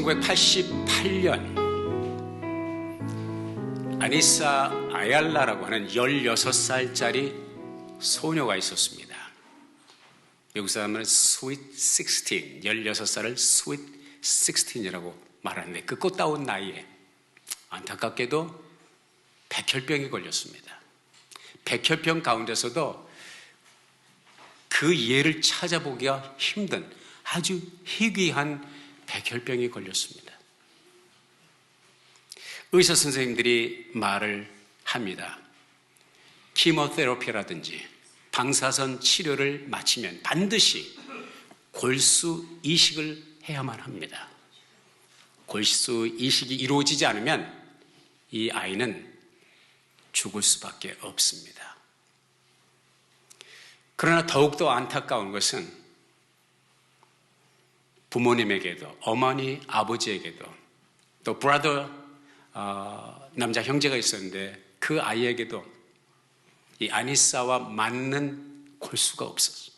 1988년 아니사 아얄라라고 하는 16살짜리 소녀가 있었습니다. 미국 사람은 스윗 16, 16살을 스윗 16이라고 말하는데 그 꽃다운 나이에 안타깝게도 백혈병이 걸렸습니다. 백혈병 가운데서도 그 예를 찾아보기가 힘든 아주 희귀한 백혈병이 걸렸습니다. 의사 선생님들이 말을 합니다. 키모테라피라든지 방사선 치료를 마치면 반드시 골수 이식을 해야만 합니다. 골수 이식이 이루어지지 않으면 이 아이는 죽을 수밖에 없습니다. 그러나 더욱더 안타까운 것은 부모님에게도 어머니 아버지에게도 또 브라더 어, 남자 형제가 있었는데 그 아이에게도 이 아니사와 맞는 골수가 없었어.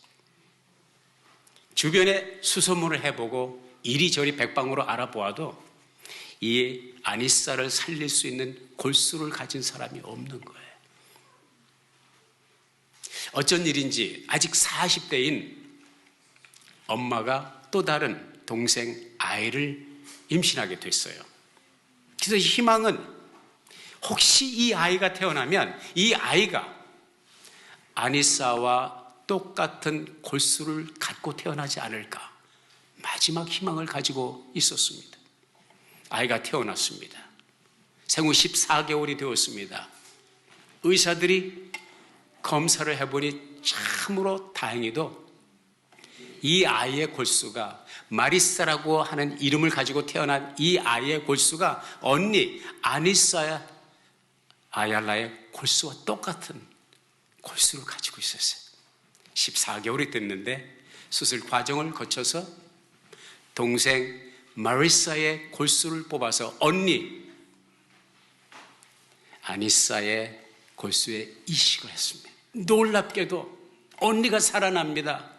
주변에 수소문을 해보고 이리저리 백방으로 알아보아도 이 아니사를 살릴 수 있는 골수를 가진 사람이 없는 거예요. 어쩐 일인지 아직 40대인 엄마가 또 다른 동생 아이를 임신하게 됐어요. 그래서 희망은 혹시 이 아이가 태어나면 이 아이가 아니사와 똑같은 골수를 갖고 태어나지 않을까. 마지막 희망을 가지고 있었습니다. 아이가 태어났습니다. 생후 14개월이 되었습니다. 의사들이 검사를 해보니 참으로 다행히도 이 아이의 골수가 마리사라고 하는 이름을 가지고 태어난 이 아이의 골수가 언니 아니사야 아얄라의 골수와 똑같은 골수를 가지고 있었어요. 14개월이 됐는데 수술 과정을 거쳐서 동생 마리사의 골수를 뽑아서 언니 아니사의 골수에 이식을 했습니다. 놀랍게도 언니가 살아납니다.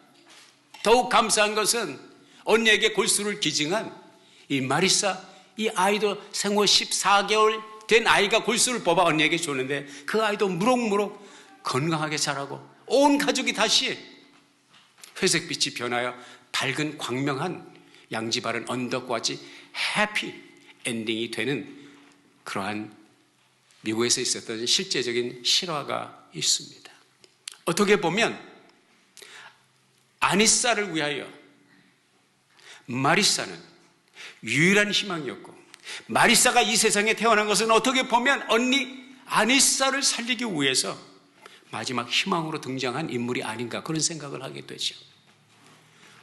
더욱 감사한 것은 언니에게 골수를 기증한 이 마리사 이 아이도 생후 14개월 된 아이가 골수를 뽑아 언니에게 줬는데 그 아이도 무럭무럭 건강하게 자라고 온 가족이 다시 회색빛이 변하여 밝은 광명한 양지 바른 언덕과 같이 해피 엔딩이 되는 그러한 미국에서 있었던 실제적인 실화가 있습니다. 어떻게 보면 아니사를 위하여 마리사는 유일한 희망이었고 마리사가 이 세상에 태어난 것은 어떻게 보면 언니 아니사를 살리기 위해서 마지막 희망으로 등장한 인물이 아닌가 그런 생각을 하게 되죠.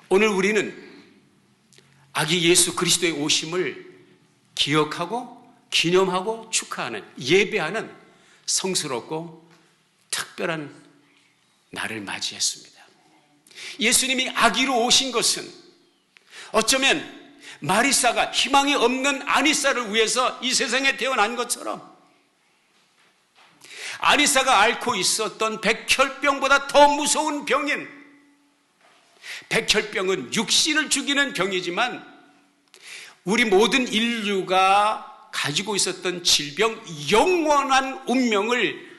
오늘 우리는 아기 예수 그리스도의 오심을 기억하고 기념하고 축하하는 예배하는 성스럽고 특별한 날을 맞이했습니다. 예수님이 아기로 오신 것은 어쩌면 마리사가 희망이 없는 아니사를 위해서 이 세상에 태어난 것처럼 아니사가 앓고 있었던 백혈병보다 더 무서운 병인 백혈병은 육신을 죽이는 병이지만 우리 모든 인류가 가지고 있었던 질병, 영원한 운명을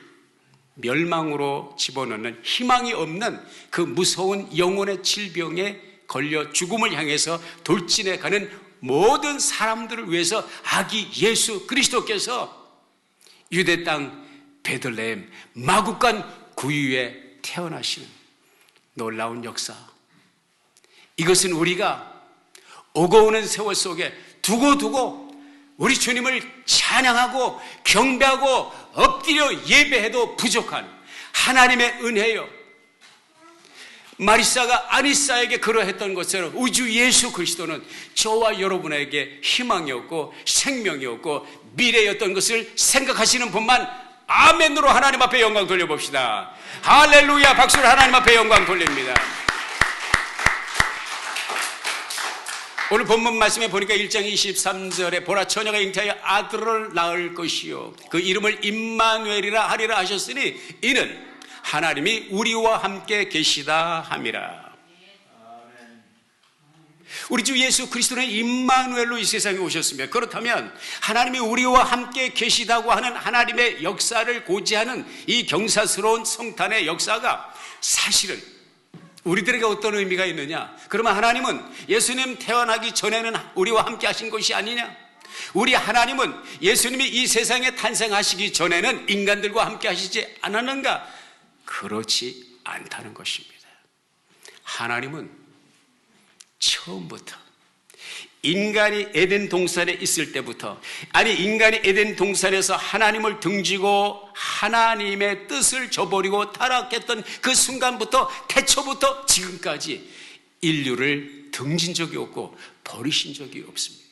멸망으로 집어넣는 희망이 없는 그 무서운 영혼의 질병에 걸려 죽음을 향해서 돌진해 가는 모든 사람들을 위해서 아기 예수 그리스도께서 유대 땅 베들레헴 마국간 구유에 태어나시는 놀라운 역사. 이것은 우리가 오고 오는 세월 속에 두고두고 우리 주님을 찬양하고 경배하고 엎드려 예배해도 부족한 하나님의 은혜요. 마리사가 아니사에게 그러했던 것처럼 우주 예수 그리스도는 저와 여러분에게 희망이었고 생명이었고 미래였던 것을 생각하시는 분만 아멘으로 하나님 앞에 영광 돌려봅시다. 할렐루야 박수를 하나님 앞에 영광 돌립니다. 오늘 본문 말씀에 보니까 1장 23절에 보라 처녀가 잉태하여 아들을 낳을 것이요. 그 이름을 임마누엘이라 하리라 하셨으니 이는 하나님이 우리와 함께 계시다 함이라. 우리 주 예수 그리스도는 임마누엘로 이 세상에 오셨으며 그렇다면 하나님이 우리와 함께 계시다고 하는 하나님의 역사를 고지하는 이 경사스러운 성탄의 역사가 사실은 우리들에게 어떤 의미가 있느냐? 그러면 하나님은 예수님 태어나기 전에는 우리와 함께 하신 것이 아니냐? 우리 하나님은 예수님이 이 세상에 탄생하시기 전에는 인간들과 함께 하시지 않았는가? 그렇지 않다는 것입니다. 하나님은 처음부터 인간이 에덴 동산에 있을 때부터 아니 인간이 에덴 동산에서 하나님을 등지고 하나님의 뜻을 저버리고 타락했던 그 순간부터 태초부터 지금까지 인류를 등진 적이 없고 버리신 적이 없습니다.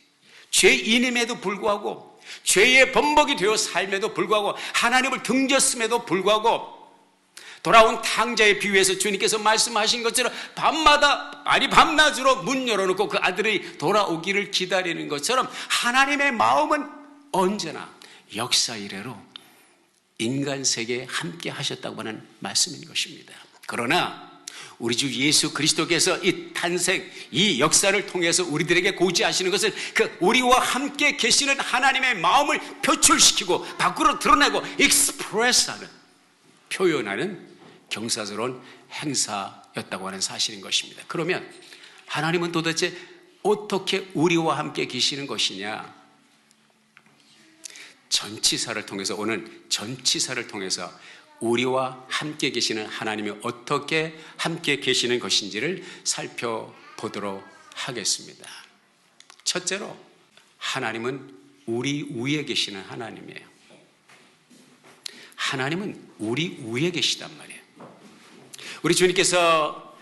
죄인임에도 불구하고 죄의 범벅이 되어 삶에도 불구하고 하나님을 등졌음에도 불구하고 돌아온 탕자의 비유에서 주님께서 말씀하신 것처럼 밤마다 아니 밤낮으로 문 열어놓고 그 아들이 돌아오기를 기다리는 것처럼 하나님의 마음은 언제나 역사 이래로 인간 세계에 함께 하셨다고 하는 말씀인 것입니다. 그러나 우리 주 예수 그리스도께서 이 탄생, 이 역사를 통해서 우리들에게 고지하시는 것은 그 우리와 함께 계시는 하나님의 마음을 표출시키고 밖으로 드러내고 익스프레스하는 표현하는 경사스러운 행사였다고 하는 사실인 것입니다. 그러면 하나님은 도대체 어떻게 우리와 함께 계시는 것이냐? 전치사를 통해서 오늘 전치사를 통해서 우리와 함께 계시는 하나님이 어떻게 함께 계시는 것인지를 살펴보도록 하겠습니다. 첫째로 하나님은 우리 위에 계시는 하나님이에요. 하나님은 우리 위에 계시단 말이에요. 우리 주님께서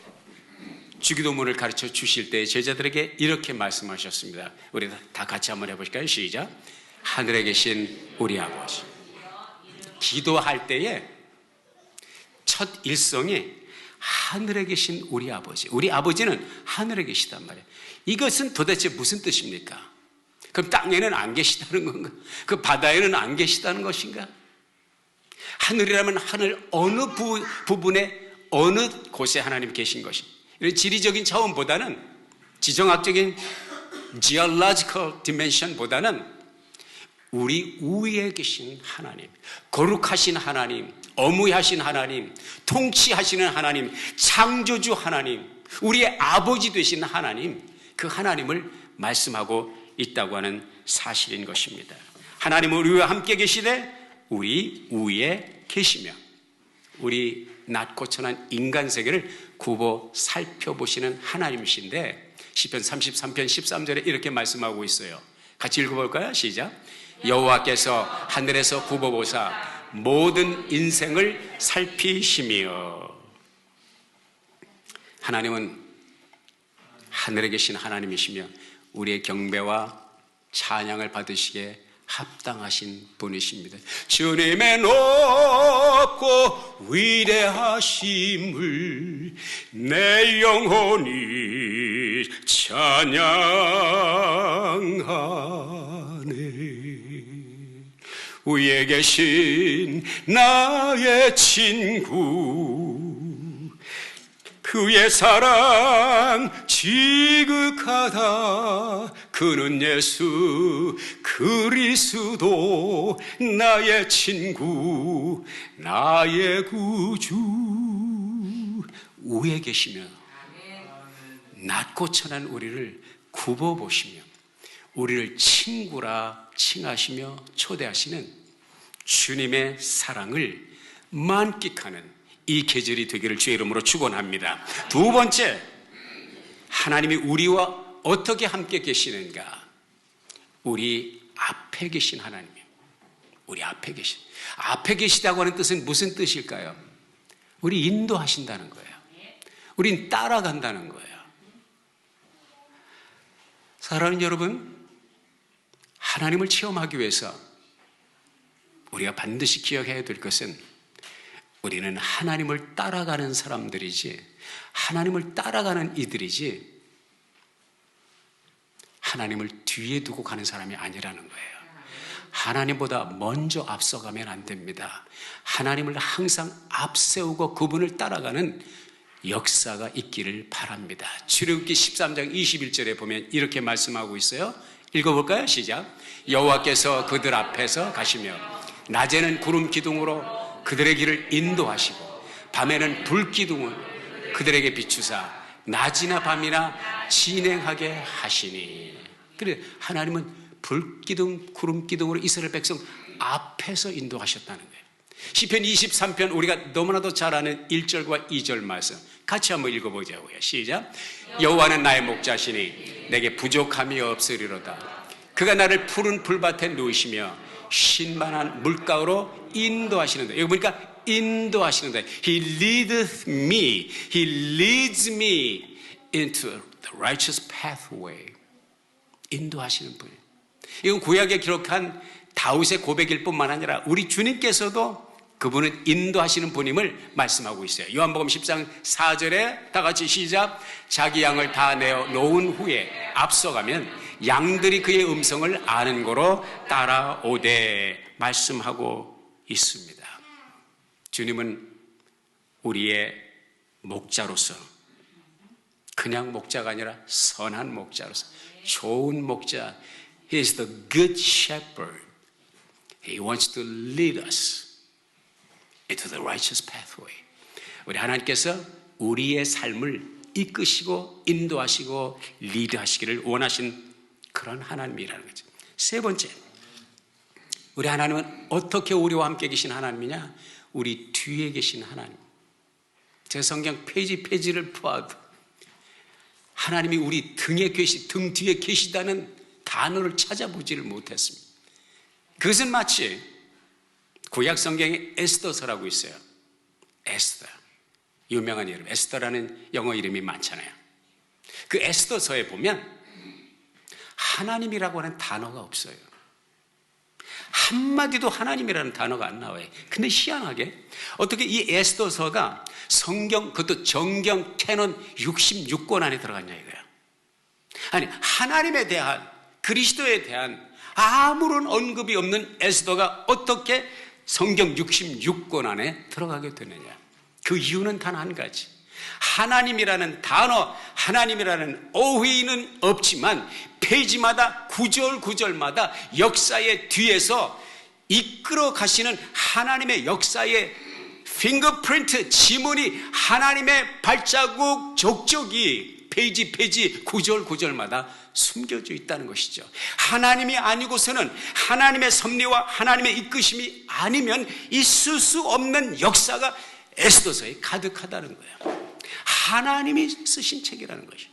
주기도문을 가르쳐 주실 때 제자들에게 이렇게 말씀하셨습니다. 우리 다 같이 한번 해보실까요? 시작. 하늘에 계신 우리 아버지. 기도할 때에 첫 일성이 하늘에 계신 우리 아버지. 우리 아버지는 하늘에 계시단 말이에요. 이것은 도대체 무슨 뜻입니까? 그럼 땅에는 안 계시다는 건가? 그 바다에는 안 계시다는 것인가? 하늘이라면 하늘 어느 부, 부분에 어느 곳에 하나님 계신 것이 이런 지리적인 차원보다는 지정학적인 geological dimension보다는 우리 위에 계신 하나님, 거룩하신 하나님, 어무하신 하나님, 통치하시는 하나님, 창조주 하나님, 우리의 아버지 되신 하나님, 그 하나님을 말씀하고 있다고 하는 사실인 것입니다. 하나님은 우리와 함께 계시되 우리 위에 계시며 우리 낮고 천한 인간 세계를 굽어 살펴보시는 하나님이신데 시편 33편 13절에 이렇게 말씀하고 있어요. 같이 읽어볼까요? 시작. 여호와께서 하늘에서 굽어보사 모든 인생을 살피시며 하나님은 하늘에 계신 하나님이시며 우리의 경배와 찬양을 받으시게 합당하신 분이십니다. 주님의 높고 위대하심을 내 영혼이 찬양하네. 위에 계신 나의 친구 그의 사랑 지극하다 그는 예수 그리스도 나의 친구 나의 구주 위에 계시며 낮고 천한 우리를 굽어 보시며 우리를 친구라 칭하시며 초대하시는 주님의 사랑을 만끽하는 이 계절이 되기를 주의 이름으로 축원합니다. 두 번째, 하나님이 우리와 어떻게 함께 계시는가? 우리 앞에 계신 하나님이에요. 우리 앞에 계신. 앞에 계시다고 하는 뜻은 무슨 뜻일까요? 우리 인도하신다는 거예요. 우린 따라간다는 거예요. 사랑하는 여러분, 하나님을 체험하기 위해서 우리가 반드시 기억해야 될 것은 우리는 하나님을 따라가는 사람들이지, 하나님을 따라가는 이들이지, 하나님을 뒤에 두고 가는 사람이 아니라는 거예요. 하나님보다 먼저 앞서가면 안 됩니다. 하나님을 항상 앞세우고 그분을 따라가는 역사가 있기를 바랍니다. 출애굽기 13장 21절에 보면 이렇게 말씀하고 있어요. 읽어볼까요? 시작. 여호와께서 그들 앞에서 가시며 낮에는 구름 기둥으로 그들의 길을 인도하시고 밤에는 불 기둥을 그들에게 비추사 낮이나 밤이나 진행하게 하시니. 그래 하나님은 불 기둥, 구름 기둥으로 이스라엘 백성 앞에서 인도하셨다는 거예요. 시편 23편 우리가 너무나도 잘 아는 1절과 2절 말씀 같이 한번 읽어보자고요. 시작. 여호와는 나의 목자시니 내게 부족함이 없으리로다. 그가 나를 푸른 풀밭에 누이시며 신만한 물가로 인도하시는데 여기 보니까 인도하시는데 He leadeth me, He leads me into the righteous pathway. 인도하시는 분. 이건 구약에 기록한 다윗의 고백일 뿐만 아니라 우리 주님께서도 그분은 인도하시는 분임을 말씀하고 있어요. 요한복음 10장 4절에 다 같이 시작. 자기 양을 다 내어 놓은 후에 앞서가면 양들이 그의 음성을 아는 거로 따라오되 말씀하고 있습니다. 주님은 우리의 목자로서 그냥 목자가 아니라 선한 목자로서 좋은 목자 He is the good shepherd. He wants to lead us into the righteous pathway. 우리 하나님께서 우리의 삶을 이끄시고 인도하시고 리드하시기를 원하신 그런 하나님이라는 거죠. 세 번째, 우리 하나님은 어떻게 우리와 함께 계신 하나님이냐? 우리 뒤에 계신 하나님. 제 성경 페이지 페이지를 보아도 하나님이 우리 등에 계시, 등 뒤에 계시다는 단어를 찾아보지를 못했습니다. 그것은 마치 구약 성경에 에스더서라고 있어요. 에스더. 유명한 이름. 에스더라는 영어 이름이 많잖아요. 그 에스더서에 보면 하나님이라고 하는 단어가 없어요. 한마디도 하나님이라는 단어가 안 나와요. 근데 희한하게 어떻게 이 에스더서가 성경 그것도 정경 캐논 66권 안에 들어갔냐 이거야. 아니 하나님에 대한 그리스도에 대한 아무런 언급이 없는 에스더가 어떻게 성경 66권 안에 들어가게 되느냐. 그 이유는 단 한 가지. 하나님이라는 단어, 하나님이라는 어휘는 없지만 페이지마다 구절 구절마다 역사의 뒤에서 이끌어 가시는 하나님의 역사의 핑거프린트 지문이 하나님의 발자국 족적이 페이지 페이지 구절 구절마다 숨겨져 있다는 것이죠. 하나님이 아니고서는 하나님의 섭리와 하나님의 이끄심이 아니면 있을 수 없는 역사가 에스더서에 가득하다는 거예요. 하나님이 쓰신 책이라는 것이죠.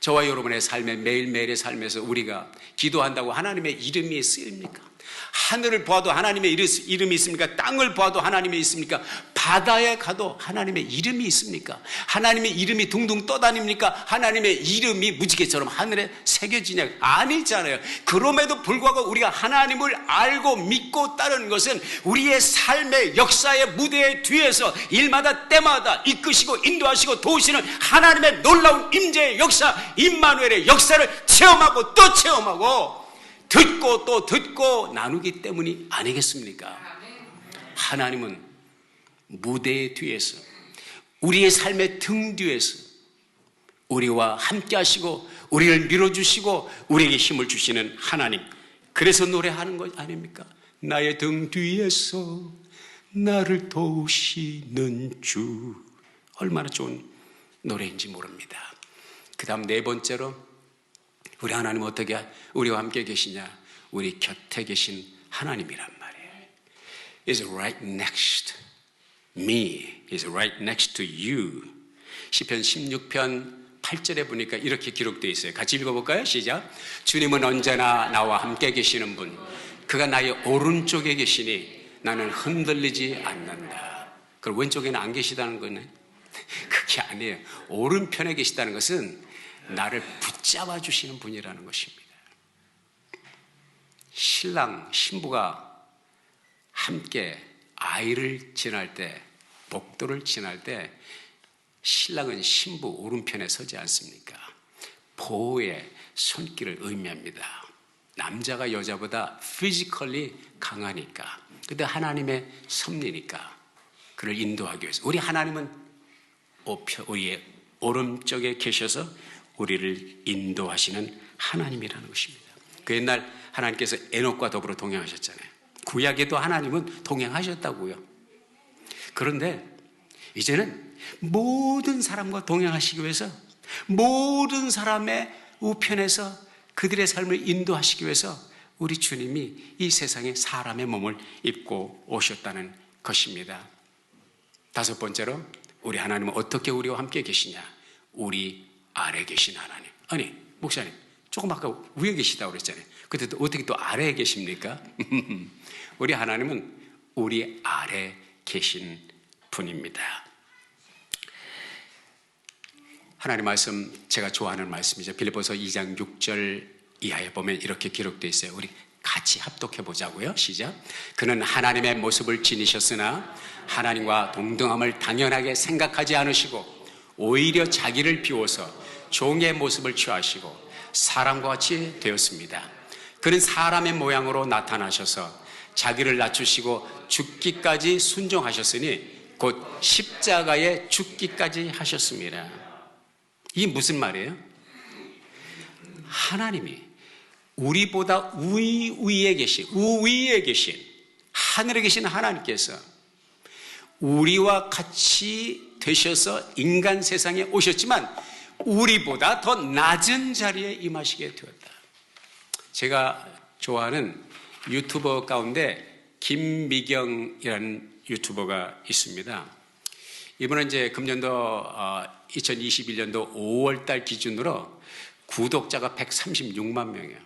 저와 여러분의 삶의 매일매일의 삶에서 우리가 기도한다고 하나님의 이름이 쓰입니까? 하늘을 보아도 하나님의 이름이 있습니까? 땅을 보아도 하나님의 있습니까? 바다에 가도 하나님의 이름이 있습니까? 하나님의 이름이 둥둥 떠다닙니까? 하나님의 이름이 무지개처럼 하늘에 새겨지냐? 아니잖아요. 그럼에도 불구하고 우리가 하나님을 알고 믿고 따르는 것은 우리의 삶의 역사의 무대 뒤에서 일마다 때마다 이끄시고 인도하시고 도우시는 하나님의 놀라운 임재의 역사, 임마누엘의 역사를 체험하고 또 체험하고 듣고 또 듣고 나누기 때문이 아니겠습니까? 하나님은 무대 뒤에서 우리의 삶의 등 뒤에서 우리와 함께 하시고 우리를 밀어주시고 우리에게 힘을 주시는 하나님 그래서 노래하는 것 아닙니까? 나의 등 뒤에서 나를 도우시는 주 얼마나 좋은 노래인지 모릅니다. 그 다음 네 번째로 우리 하나님 어떻게 우리와 함께 계시냐? 우리 곁에 계신 하나님이란 말이에요. is right next me is right next to you. 시편 16편 8절에 보니까 이렇게 기록되어 있어요. 같이 읽어볼까요? 시작. 주님은 언제나 나와 함께 계시는 분. 그가 나의 오른쪽에 계시니 나는 흔들리지 않는다. 그럼 왼쪽에는 안 계시다는 거는 그게 아니에요. 오른편에 계시다는 것은 나를 붙잡아 주시는 분이라는 것입니다. 신랑, 신부가 함께 아이를 지날 때, 복도를 지날 때, 신랑은 신부 오른편에 서지 않습니까? 보호의 손길을 의미합니다. 남자가 여자보다 피지컬리 강하니까. 근데 하나님의 섭리니까. 그를 인도하기 위해서. 우리 하나님은 우리의 오른쪽에 계셔서 우리를 인도하시는 하나님이라는 것입니다. 그 옛날 하나님께서 에녹과 더불어 동행하셨잖아요. 구약에도 하나님은 동행하셨다고요. 그런데 이제는 모든 사람과 동행하시기 위해서 모든 사람의 우편에서 그들의 삶을 인도하시기 위해서 우리 주님이 이 세상에 사람의 몸을 입고 오셨다는 것입니다. 다섯 번째로 우리 하나님은 어떻게 우리와 함께 계시냐? 우리 아래 계신 하나님. 아니, 목사님, 조금 아까 위에 계시다고 그랬잖아요. 근데 또 어떻게 또 아래에 계십니까? 우리 하나님은 우리 아래 계신 분입니다. 하나님 말씀 제가 좋아하는 말씀이죠. 빌립보서 2장 6절 이하에 보면 이렇게 기록되어 있어요. 우리 같이 합독해 보자고요. 시작. 그는 하나님의 모습을 지니셨으나 하나님과 동등함을 당연하게 생각하지 않으시고 오히려 자기를 비워서 종의 모습을 취하시고 사람과 같이 되었습니다. 그는 사람의 모양으로 나타나셔서 자기를 낮추시고 죽기까지 순종하셨으니 곧 십자가에 죽기까지 하셨습니다. 이게 무슨 말이에요? 하나님이 우리보다 위 위에 계신 우위에 계신 하늘에 계신 하나님께서 우리와 같이 되셔서 인간 세상에 오셨지만 우리보다 더 낮은 자리에 임하시게 되었다. 제가 좋아하는 유튜버 가운데 김미경이라는 유튜버가 있습니다. 이번에 이제 금년도 2021년도 5월 달 기준으로 구독자가 136만 명이에요.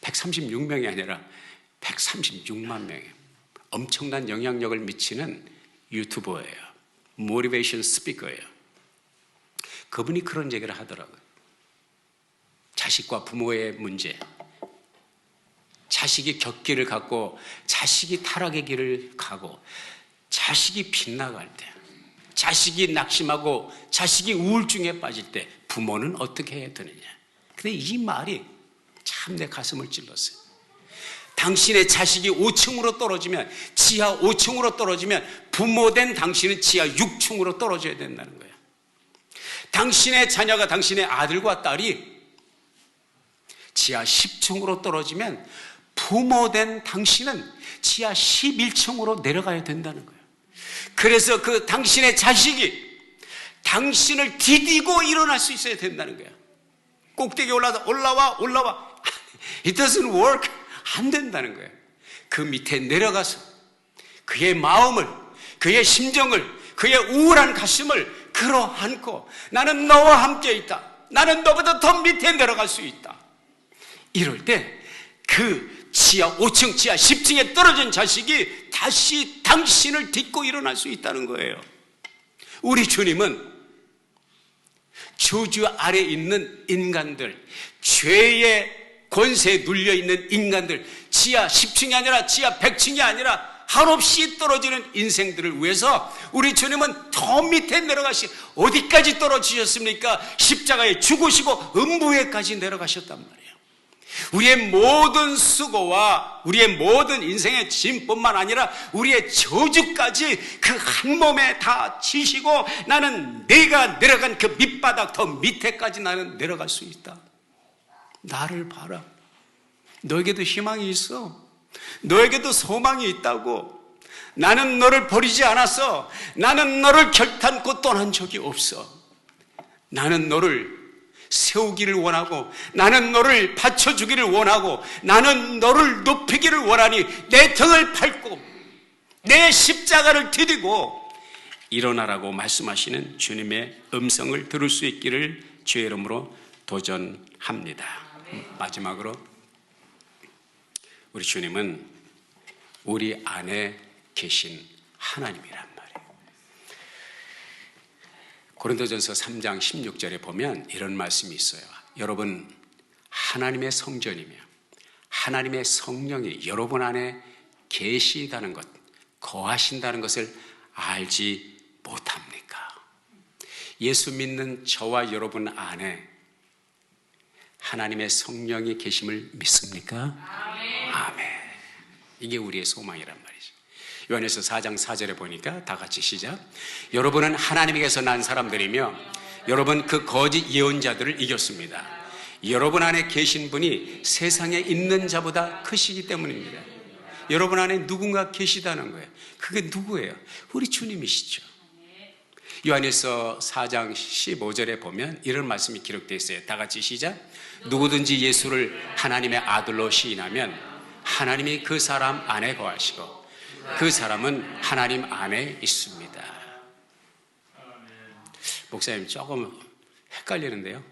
136명이 아니라 136만 명이에요. 엄청난 영향력을 미치는 유튜버예요. 모티베이션 스피커예요. 그분이 그런 얘기를 하더라고요. 자식과 부모의 문제. 자식이 격기를 갖고 자식이 타락의 길을 가고 자식이 빗나갈 때 자식이 낙심하고 자식이 우울증에 빠질 때 부모는 어떻게 해야 되느냐. 근데 이 말이 참 내 가슴을 찔렀어요. 당신의 자식이 5층으로 떨어지면 지하 5층으로 떨어지면 부모된 당신은 지하 6층으로 떨어져야 된다는 거예요. 당신의 자녀가 당신의 아들과 딸이 지하 10층으로 떨어지면 부모된 당신은 지하 11층으로 내려가야 된다는 거예요. 그래서 그 당신의 자식이 당신을 디디고 일어날 수 있어야 된다는 거야. 꼭대기 올라서 올라와 올라와 It doesn't work 안 된다는 거예요. 그 밑에 내려가서 그의 마음을 그의 심정을 그의 우울한 가슴을 끌어안고 나는 너와 함께 있다. 나는 너보다 더 밑에 내려갈 수 있다. 이럴 때 그 지하 5층, 지하 10층에 떨어진 자식이 다시 당신을 딛고 일어날 수 있다는 거예요. 우리 주님은 저주 아래 있는 인간들, 죄의 권세에 눌려 있는 인간들, 지하 10층이 아니라 지하 100층이 아니라 한없이 떨어지는 인생들을 위해서 우리 주님은 더 밑에 내려가시 어디까지 떨어지셨습니까? 십자가에 죽으시고 음부에까지 내려가셨단 말이에요. 우리의 모든 수고와 우리의 모든 인생의 짐뿐만 아니라 우리의 저주까지 그 한 몸에 다 지시고 나는 내가 내려간 그 밑바닥 더 밑에까지 나는 내려갈 수 있다. 나를 봐라. 너에게도 희망이 있어. 너에게도 소망이 있다고. 나는 너를 버리지 않았어. 나는 너를 결탄코 떠난 적이 없어. 나는 너를 세우기를 원하고 나는 너를 받쳐주기를 원하고 나는 너를 높이기를 원하니 내 등을 밟고 내 십자가를 디디고 일어나라고 말씀하시는 주님의 음성을 들을 수 있기를 주의 이름으로 도전합니다. 마지막으로 우리 주님은 우리 안에 계신 하나님이란 말이에요. 고린도전서 3장 16절에 보면 이런 말씀이 있어요. 여러분 하나님의 성전이며 하나님의 성령이 여러분 안에 계시다는 것, 거하신다는 것을 알지 못합니까? 예수 믿는 저와 여러분 안에 하나님의 성령이 계심을 믿습니까? 이게 우리의 소망이란 말이죠. 요한에서 4장 4절에 보니까 다 같이 시작. 여러분은 하나님에게서 난 사람들이며 여러분 그 거짓 예언자들을 이겼습니다. 여러분 안에 계신 분이 세상에 있는 자보다 크시기 때문입니다. 여러분 안에 누군가 계시다는 거예요. 그게 누구예요? 우리 주님이시죠. 요한에서 4장 15절에 보면 이런 말씀이 기록되어 있어요. 다 같이 시작. 누구든지 예수를 하나님의 아들로 시인하면 하나님이 그 사람 안에 거하시고 그 사람은 하나님 안에 있습니다. 목사님 조금 헷갈리는데요.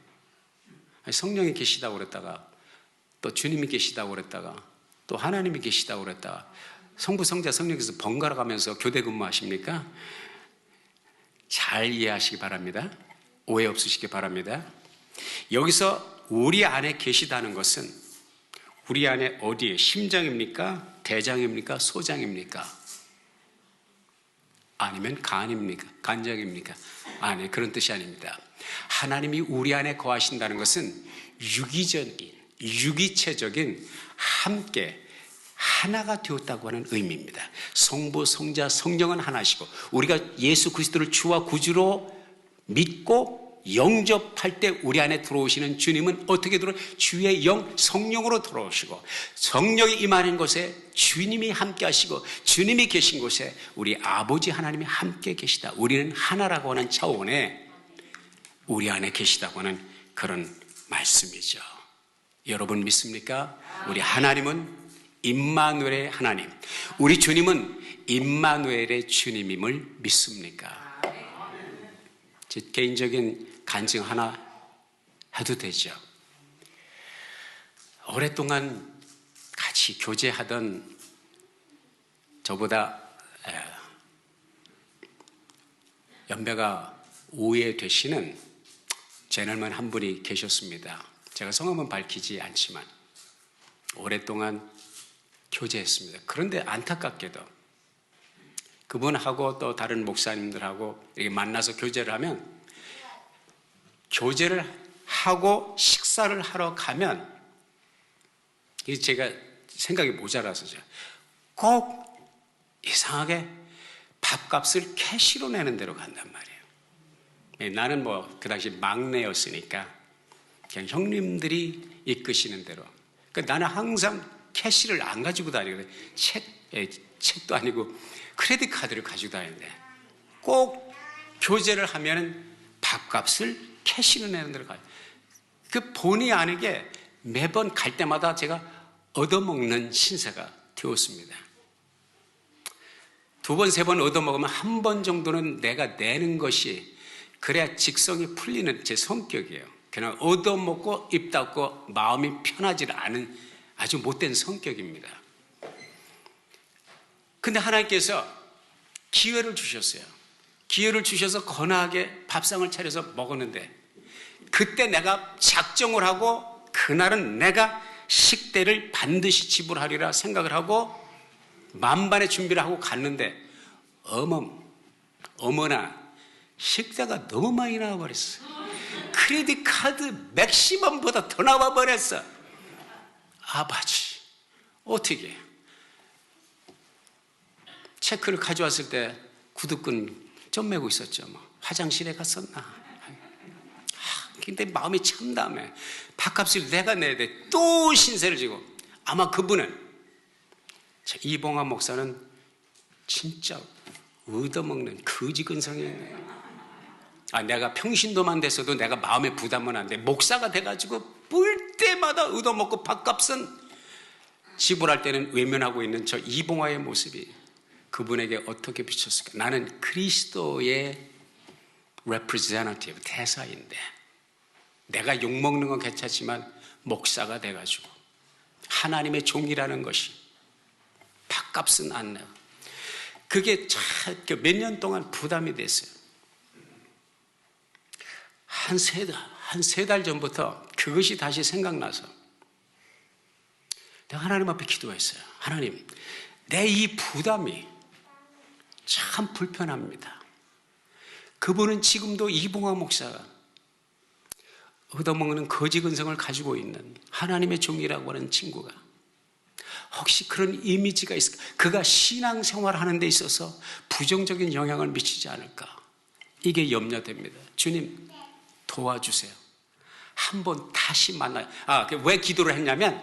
성령이 계시다고 그랬다가 또 주님이 계시다고 그랬다가 또 하나님이 계시다고 그랬다가 성부 성자 성령께서 번갈아 가면서 교대 근무하십니까? 잘 이해하시기 바랍니다. 오해 없으시기 바랍니다. 여기서 우리 안에 계시다는 것은 우리 안에 어디에 심장입니까? 대장입니까? 소장입니까? 아니면 간입니까? 간장입니까? 아니, 그런 뜻이 아닙니다. 하나님이 우리 안에 거하신다는 것은 유기적인, 유기체적인 함께 하나가 되었다고 하는 의미입니다. 성부, 성자, 성령은 하나시고 우리가 예수 그리스도를 주와 구주로 믿고 영접할 때 우리 안에 들어오시는 주님은 어떻게 들어 주의 영 성령으로 들어오시고 성령이 임하는 곳에 주님이 함께 하시고 주님이 계신 곳에 우리 아버지 하나님이 함께 계시다. 우리는 하나라고 하는 차원에 우리 안에 계시다고 하는 그런 말씀이죠. 여러분 믿습니까? 우리 하나님은 임마누엘의 하나님. 우리 주님은 임마누엘의 주님임을 믿습니까? 제 개인적인 간증 하나 해도 되죠. 오랫동안 같이 교제하던 저보다 연배가 5회 되시는 제널만 한 분이 계셨습니다. 제가 성함은 밝히지 않지만 오랫동안 교제했습니다. 그런데 안타깝게도 그분하고 또 다른 목사님들하고 이렇게 만나서 교제를 하면 교제를 하고 식사를 하러 가면 이 제가 생각이 모자라서죠. 꼭 이상하게 밥값을 캐시로 내는 대로 간단 말이에요. 예, 나는 뭐 그 당시 막내였으니까 그냥 형님들이 이끄시는 대로. 그러니까 나는 항상 캐시를 안 가지고 다니거든요. 책, 예, 책도 아니고 크레딧 카드를 가지고 다니는데 꼭 교제를 하면 밥값을 캐시로 내는 데로 가요. 그 본의 아니게 매번 갈 때마다 제가 얻어먹는 신세가 되었습니다. 두 번, 세 번 얻어먹으면 한 번 정도는 내가 내는 것이 그래야 직성이 풀리는 제 성격이에요. 그냥 얻어먹고 입 닫고 마음이 편하지 않은 아주 못된 성격입니다. 근데 하나님께서 기회를 주셨어요. 기회를 주셔서 건하게 밥상을 차려서 먹었는데 그때 내가 작정을 하고 그날은 내가 식대를 반드시 지불하리라 생각을 하고 만반의 준비를 하고 갔는데 어머 어머나 식대가 너무 많이 나와 버렸어. 크레딧 카드 맥시멈보다 더 나와 버렸어. 아버지 어떻게 체크를 가져왔을 때 구두끈 좀 메고 있었죠. 뭐 화장실에 갔었나. 아, 근데 마음이 참담해. 밥값을 내가 내야 돼. 또 신세를 지고. 아마 그분은 이봉환 목사는 진짜 얻어먹는 거지 근성이에요. 아, 내가 평신도만 됐어도 내가 마음에 부담은 안 돼. 목사가 돼가지고 볼 때마다 얻어먹고 밥값은 지불할 때는 외면하고 있는 저 이봉화의 모습이 그분에게 어떻게 비쳤을까? 나는 그리스도의 representative, 대사인데 내가 욕먹는 건 괜찮지만 목사가 돼가지고 하나님의 종이라는 것이 밥값은 안 내고 그게 몇 년 동안 부담이 됐어요. 한 세 달, 한 세 달 전부터 그것이 다시 생각나서 내가 하나님 앞에 기도했어요. 하나님, 내 이 부담이 참 불편합니다. 그분은 지금도 이봉화 목사가 얻어먹는 거지 근성을 가지고 있는 하나님의 종이라고 하는 친구가 혹시 그런 이미지가 있을까? 그가 신앙생활 하는 데 있어서 부정적인 영향을 미치지 않을까? 이게 염려됩니다. 주님, 도와주세요. 한번 다시 만나요. 아, 그왜 기도를 했냐면,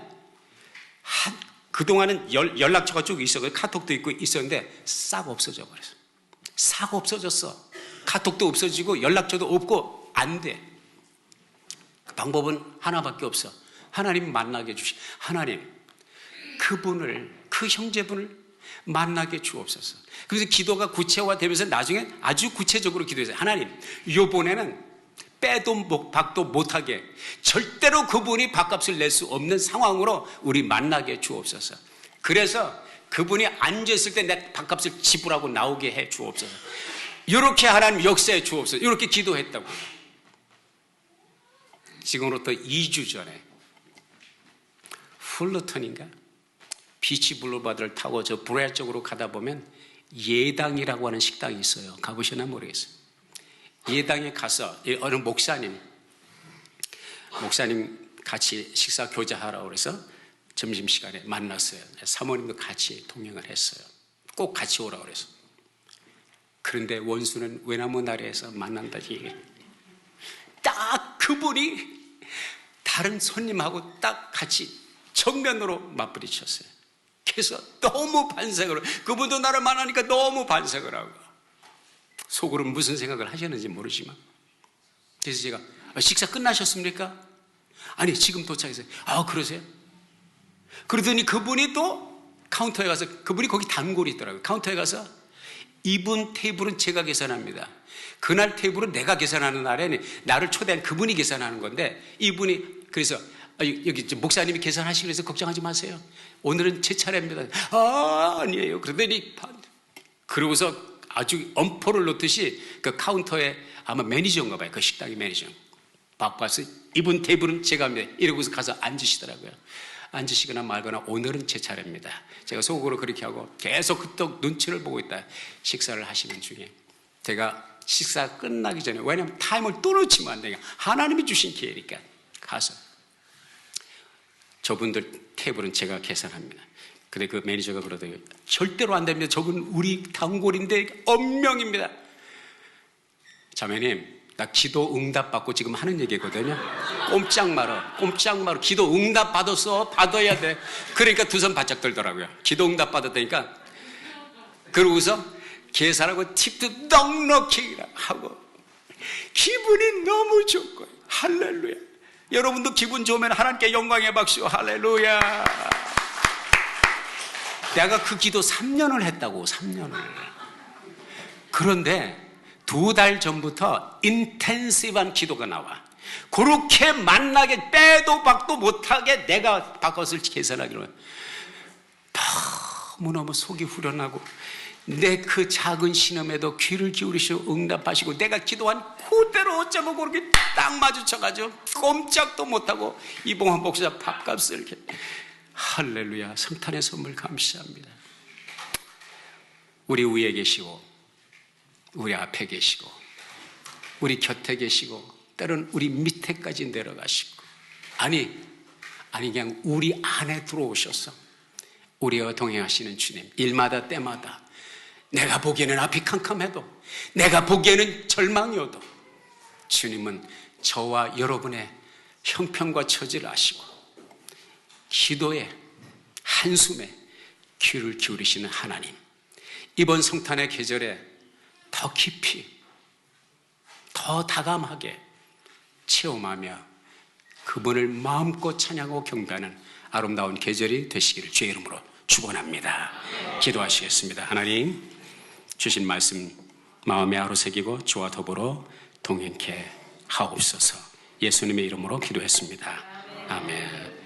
한, 그동안은 연, 연락처가 쭉 있었고, 카톡도 있고 있었는데, 싹 없어져 버렸어. 싹 없어졌어. 카톡도 없어지고, 연락처도 없고, 안 돼. 그 방법은 하나밖에 없어. 하나님 만나게 해주시. 하나님, 그분을, 그 형제분을 만나게 주옵소서. 그래서 기도가 구체화되면서 나중에 아주 구체적으로 기도해서 하나님, 요번에는 빼도 못, 박도 못하게 절대로 그분이 밥값을 낼 수 없는 상황으로 우리 만나게 주옵소서. 그래서 그분이 앉아있을 때 내 밥값을 지불하고 나오게 해 주옵소서. 이렇게 하나님 역사해 주옵소서. 이렇게 기도했다고. 지금으로부터 2주 전에 fullerton인가 비치 블루바드를 타고 저 브레 쪽으로 가다 보면 예당이라고 하는 식당이 있어요. 가보시나 모르겠어요. 예당에 가서 이 어느 목사님, 목사님 같이 식사 교제하라고 그래서 점심시간에 만났어요. 사모님도 같이 동행을 했어요. 꼭 같이 오라고 그래서. 그런데 원수는 외나무 나라에서 만난다지. 딱 그분이 다른 손님하고 딱 같이 정면으로 맞부딪혔어요. 그래서 너무 반색을, 그분도 나를 만나니까 너무 반색을 하고, 속으로 무슨 생각을 하셨는지 모르지만. 그래서 제가, 아, 식사 끝나셨습니까? 아니, 지금 도착했어요. 아, 그러세요? 그러더니 그분이 또 카운터에 가서, 그분이 거기 단골이 있더라고요. 카운터에 가서, 이분 테이블은 제가 계산합니다. 그날 테이블은 내가 계산하는 날에는 나를 초대한 그분이 계산하는 건데 이분이 그래서 아, 여기 목사님이 계산하시기 위해서 걱정하지 마세요. 오늘은 제 차례입니다. 아 아니에요. 그러더니 반- 그러고서 아주 엄포를 놓듯이 그 카운터에 아마 매니저인가 봐요. 그 식당의 매니저. 바빠서 이분 테이블은 제가 합니다. 이러고서 가서 앉으시더라고요. 앉으시거나 말거나 오늘은 제 차례입니다. 제가 속으로 그렇게 하고 계속 그떡 눈치를 보고 있다. 식사를 하시는 중에 제가 식사 끝나기 전에 왜냐하면 타임을 또 놓치면 안 되니까 하나님이 주신 기회니까 가서 저분들 테이블은 제가 계산합니다. 근데 그 매니저가 그러더라고요. 절대로 안 됩니다. 저분 우리 단골인데 엄명입니다. 자매님, 나 기도 응답 받고 지금 하는 얘기거든요. 꼼짝 말어. 꼼짝 말어. 기도 응답 받았어. 받아야 돼. 그러니까 두 손 바짝 들더라고요. 기도 응답 받았다니까. 그러고서 계산하고 팁도 넉넉히 하고 기분이 너무 좋고 할렐루야. 여러분도 기분 좋으면 하나님께 영광의 박수 할렐루야. 내가 그 기도 3년을 했다고 3년을. 그런데 두 달 전부터 인텐시브한 기도가 나와. 그렇게 만나게 빼도 박도 못하게 내가 바꿔을 계산하기로 너무너무 속이 후련하고 내 그 작은 신음에도 귀를 기울이시고 응답하시고 내가 기도한 그대로 어쩌면 그렇게 딱 마주쳐가지고 꼼짝도 못하고 이봉환 목사 밥값을 이렇게 할렐루야 성탄의 선물 감사합니다. 우리 위에 계시고 우리 앞에 계시고 우리 곁에 계시고 때로는 우리 밑에까지 내려가시고 아니 아니 그냥 우리 안에 들어오셔서 우리와 동행하시는 주님 일마다 때마다 내가 보기에는 앞이 캄캄해도 내가 보기에는 절망이어도 주님은 저와 여러분의 형편과 처지를 아시고 기도에 한숨에 귀를 기울이시는 하나님 이번 성탄의 계절에 더 깊이 더 다감하게 체험하며 그분을 마음껏 찬양하고 경배하는 아름다운 계절이 되시기를 주의 이름으로 축원합니다. 기도하시겠습니다. 하나님 주신 말씀 마음에 아로새기고 주와 더불어 동행케 하옵소서. 예수님의 이름으로 기도했습니다. 아멘.